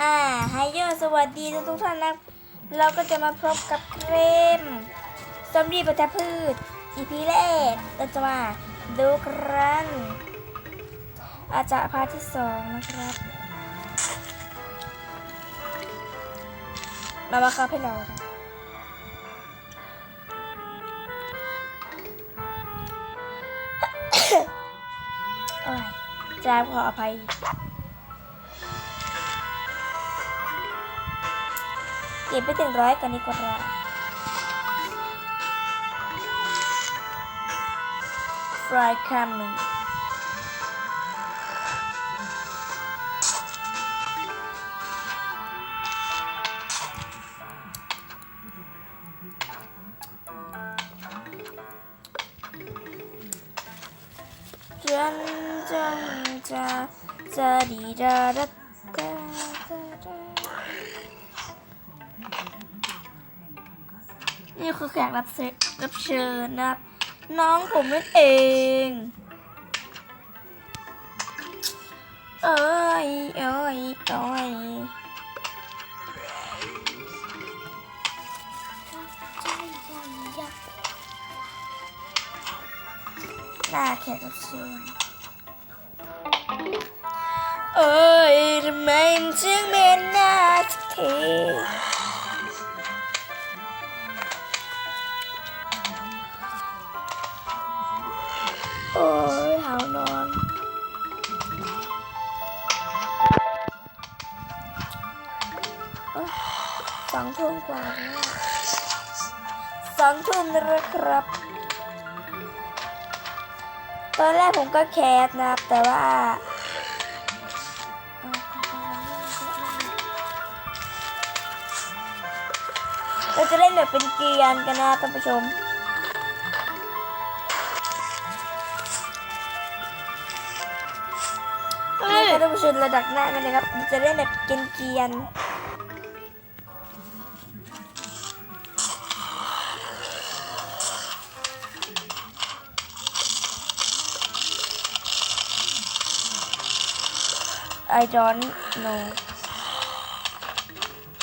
อ่าไฮโยสวัสดีทุกท่านนะ เราก็จะมาพบกับเกรมซอมบี้ประทะพืช EP แรกเราจะมาดูกันอาจจะพาที่สองนะครับ มาบังคับให้เรานะจามขออภัย เก็บไปถึงร้อยก่อนนี้ก็ได้ Fry coming จันจังจะจะดีดาดาด คือแขกรับเชิญรับเชิญนะครับ น้องผมนั่นเอง เอ้ยเอ้ยเอ้ยหน้าแขกรับเชิญเอ้ยทำไมมันจึงเป็นหน้าเท นอนอ้ยสองทุ่มกว่าสองทุ่มแล้วครับ ตอนแรกผมก็แคสนะครับ แต่ว่าเราจะเล่นแบบเป็นเกียร์กันนะท่านผู้ชม นี่ก็ท่านผู้ชมระดับหน้ากันนะครับ จะเล่นแบบเกนเกียนไอ don't know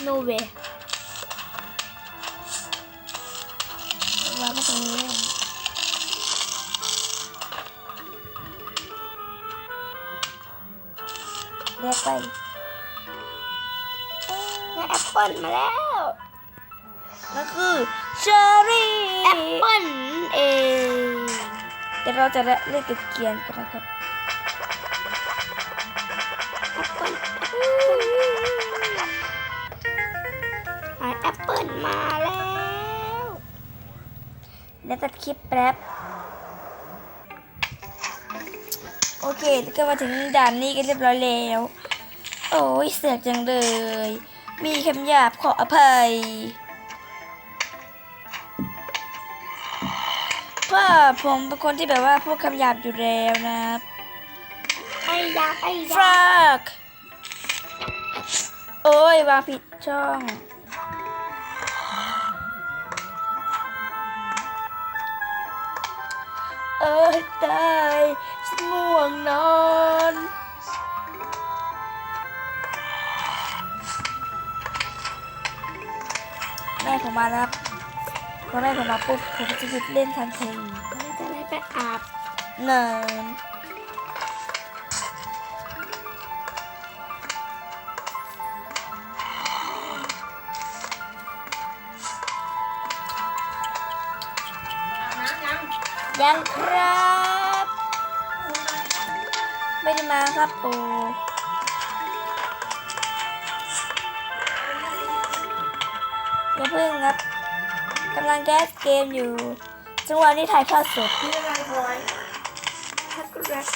no way วางมาตรงนี้ เลยเรียกไปได้แอปเปิลมาแล้วนั่นคือเชอรี่แอปเปิลเองเดี๋ยวเราจะเล่นกับเกียนกันนะครับแอปเปิลแอปเปิลมาแล้วเดี๋ยวตัดคลิปแป๊บโอเคก็มาถึงด่านนี้กันเรียบร้อยแล้ว โอ้ยเสือกจังเลย มีคำหยาบขออภัยเพราะผมเป็นคนที่แบบว่าพูดคำหยาบอยู่แล้วนะครับไอ้ยาไอ้ฟยารักโอ้ยวางผิดช่องเอ้ยตายฉันง่วงนอน แม่ผมมาแล้วครับพอแม่ผมมาปุ๊บผมจะหยุดเล่นทันทีเราจะได้ไปอาบเนินยังครับ ไม่ได้มาครับปู เพิ่งครับกำลังแก้เกมอยู่ จังหวะนี้ถ่ายทอดสดมีอะไรบอยทักรัก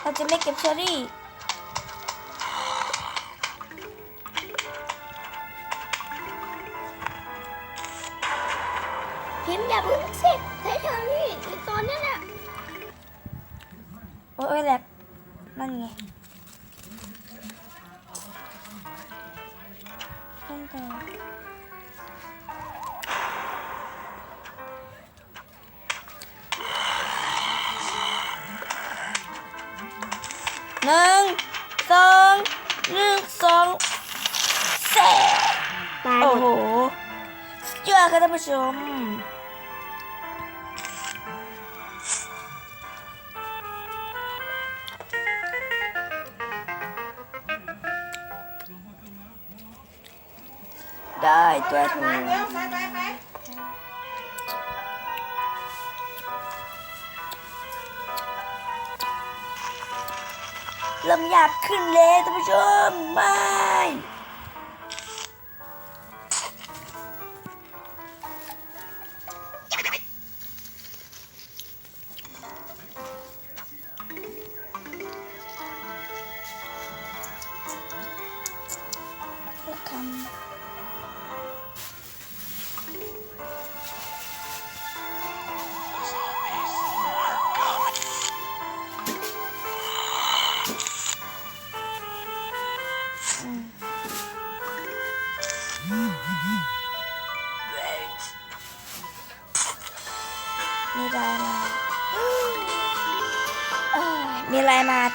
เราจะไม่เก็บเชอรี่พิมพ์อย่าเพึ่งสิใช้เธอนี่ในตอนนั้นน่ะโอ้ยแหลก นั่นไงต้องการหนึ่งสองหนึ่งสองสร็โอ้โหเจอกันท่านผู้ชม ได้ตัวถูกเริ่มหยาบขึ้นเลยท่านผู้ชมไม่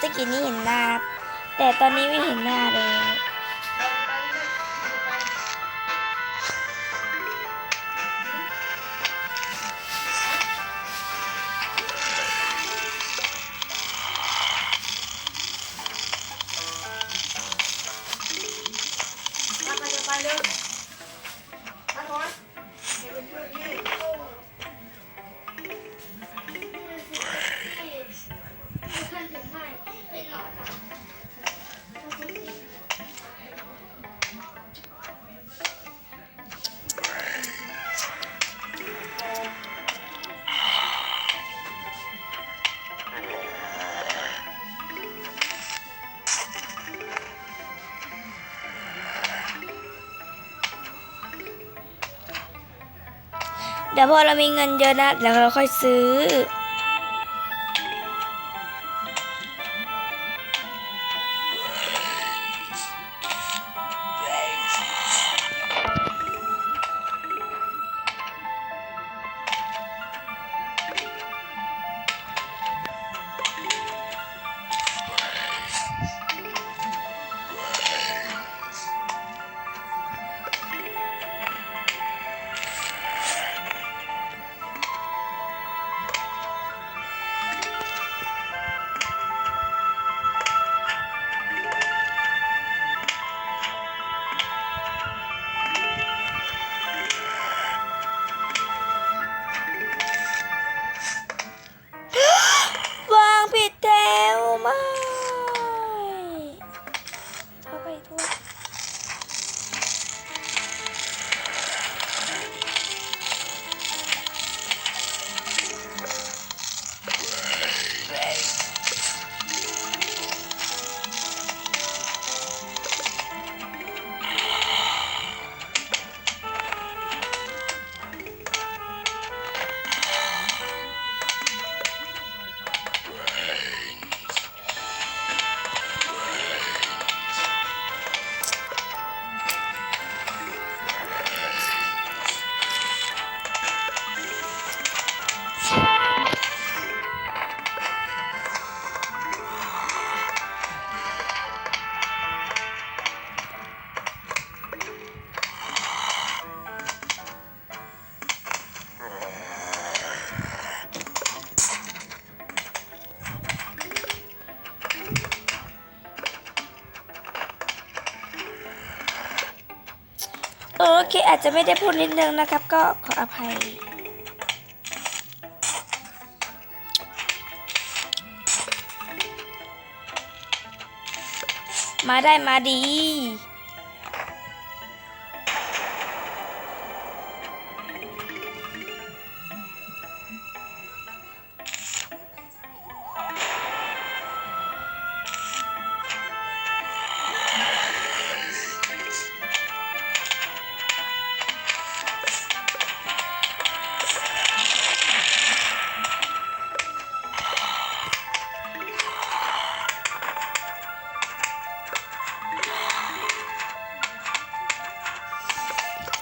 ตะกี้นี้เห็นหน้า แต่ตอนนี้ไม่เห็นหน้าเลย เดี๋ยวพอเรามีเงินเยอะนะเดี๋ยวเราค่อยซื้อ โอเคอาจจะไม่ได้พูดนิดนึงนะครับ ก็ขออภัย มาได้มาดี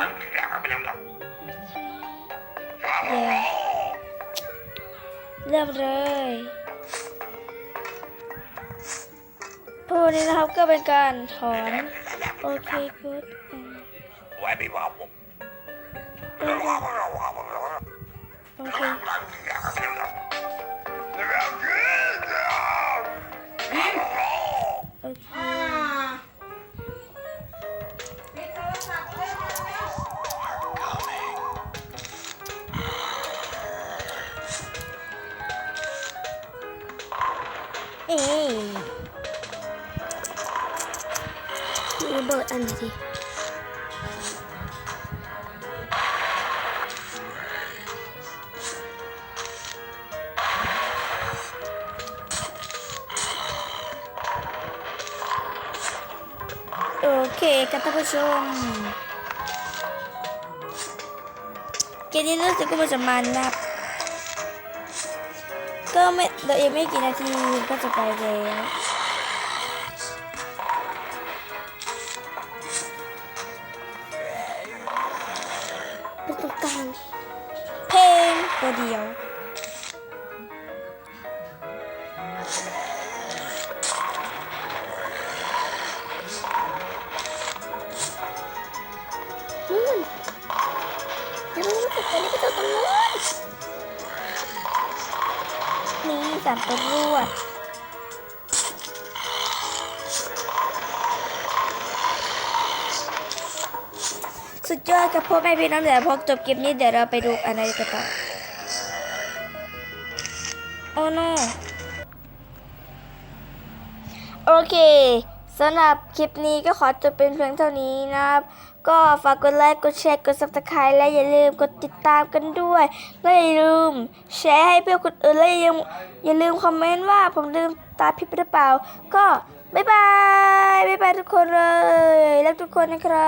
เริ่มเลยพูดนี้นะครับก็เป็นการถอน โอเคกูดโอเค เอ้ยระเบิดอันไหนทีโอเคครับท่านผู้ชมเกมนี้รู้สึกว่ามันจะมันนะครับ ก็ไม่เราเองไม่กี่นาทีก็จะไปแล้วเป็นตรงกลางเพลงตัวเดียวามตัวรวดสุดยอดกับพ่อแม่พี่น้องเดี๋ยวพอจบเกมนี้เดี๋ยวเราไปดูอะไรกันต่อโอ้โนโอเคสำหรับคลิปนี้ก็ขอจบเป็นเพียงเท่านี้นะครับ ก็ฝากกดไลค์ กดแชร์ กด subscribe และอย่าลืมกดติดตามกันด้วย และอย่าลืมแชร์ให้เพื่อนคนอื่น และอย่าลืมอย่าลืมคอมเมนต์ว่าผมลืมตาพิบหรือเปล่า ก็บ๊ายบาย บ๊ายบายทุกคนเลยรักทุกคนนะครับ